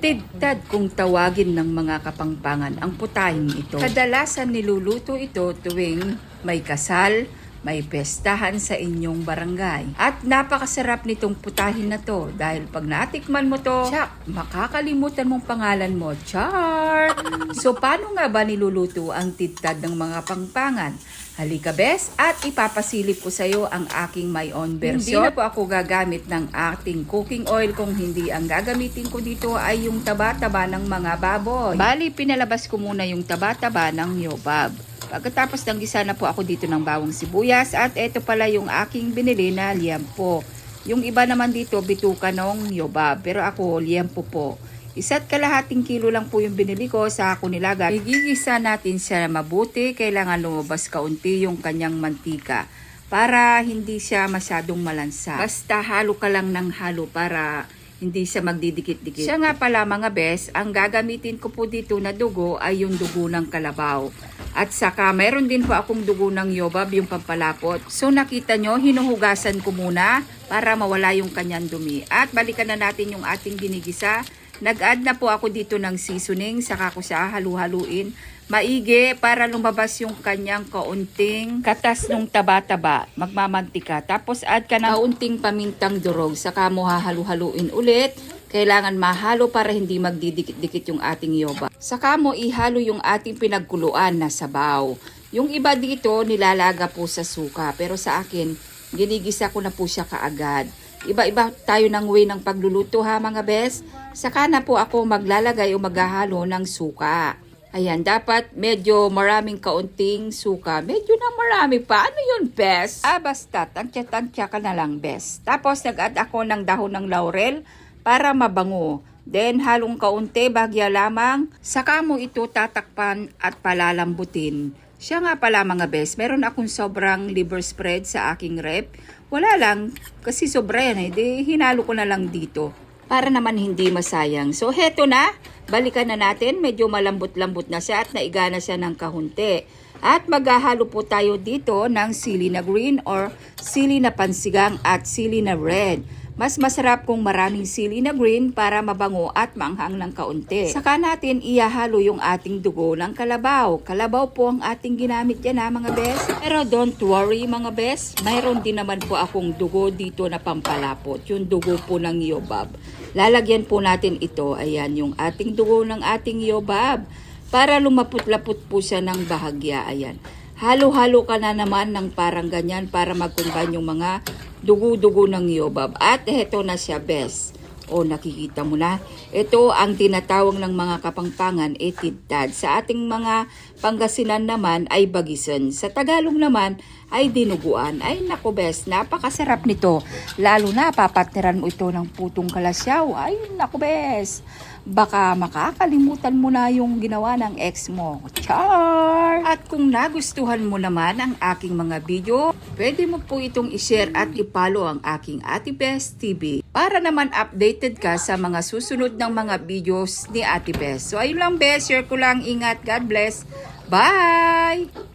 Tidtad kung tawagin ng mga kapangpangan ang putahing ito. Kadalasan niluluto ito tuwing may kasal, may pestahan sa inyong barangay. At napakasarap nitong putahin na to dahil pag natikman mo to, tsak, makakalimutan mong pangalan mo. Char! So paano nga ba niluluto ang tidtad ng mga pangpangan? Halika bes at ipapasilip ko sa iyo ang aking my own version. Hindi na po ako gagamit ng ating cooking oil kung hindi ang gagamitin ko dito ay yung taba-taba ng mga baboy. Bali, pinalabas ko muna yung taba-taba ng yobab. Pagkatapos ng gisa na po ako dito ng bawang sibuyas at ito pala yung aking binili na liampo. Yung iba naman dito bituka ng yobab pero ako liampo po. Isa't kalahating kilo lang po yung binili ko sa ako nilagay. Igigisa natin siya mabuti. Kailangan lumabas kaunti yung kanyang mantika para hindi siya masyadong malansa. Basta halo ka lang ng halo para hindi siya magdidikit-dikit. Siya nga pala mga bes, ang gagamitin ko po dito na dugo ay yung dugo ng kalabaw. At saka mayroon din po akong dugo ng yobab, yung pampalapot. So nakita nyo, hinuhugasan ko muna para mawala yung kanyang dumi. At balikan na natin yung ating ginigisa. Nag-add na po ako dito ng seasoning, saka ko siya halu-haluin. Maigi para lumabas yung kanyang kaunting katas ng taba-taba, magmamantika. Tapos add ka ng kaunting pamintang durog, saka mo hahalu-haluin ulit. Kailangan mahalo para hindi magdidikit-dikit yung ating yoba. Saka mo ihalo yung ating pinagkuluan na sabaw. Yung iba dito nilalaga po sa suka, pero sa akin, ginigisa ko na po siya kaagad. Iba-iba tayo ng way ng pagluluto ha mga bes. Saka na po ako maglalagay o maghahalo ng suka. Ayan, dapat medyo maraming kaunting suka. Medyo na marami pa. Ano yun, bes? Ah, basta. Tansya-tansya ka na lang, bes. Tapos nag-add ako ng dahon ng laurel para mabango. Then halong kaunti, bagya lamang. Saka mo ito tatakpan at palalambutin. Siya nga pala mga bes, meron akong sobrang liver spread sa aking rep. Wala lang, kasi sobra yan eh. Di, hinalo ko na lang dito. Para naman hindi masayang. So heto na, balikan na natin. Medyo malambot-lambot na siya at naigana siya ng kahunti. At maghahalo po tayo dito ng sili na green or sili na pansigang at sili na red. Mas masarap kung maraming sili na green para mabango at maanghang ng kaunti. Saka natin iyahalo yung ating dugo ng kalabaw. Kalabaw po ang ating ginamit yan ha mga bes. Pero don't worry mga bes, mayroon din naman po akong dugo dito na pampalapot. Yung dugo po ng yobab. Lalagyan po natin ito, ayan, yung ating dugo ng ating yobab. Para lumapot-lapot po siya ng bahagya, ayan. Halo-halo ka na naman ng parang ganyan para mag-combine yung mga dugo-dugo ng yobab. At heto na siya, bes. O nakikita mo na, ito ang tinatawag ng mga kapangpangan etidtad. Sa ating mga Pangasinan naman ay bagisan. Sa Tagalog naman ay dinuguan. Ay nako bes, napakasarap nito. Lalo na papatneran mo ito ng putong kalasyaw. Ay nako bes, baka makakalimutan mo na yung ginawa ng ex mo. Char! At kung nagustuhan mo naman ang aking mga video, pwede mo po itong ishare at ipalo ang aking Ate Best TV para naman updated ka sa mga susunod ng mga videos ni Ate Best. So ayun lang best, share ko lang. Ingat. God bless. Bye!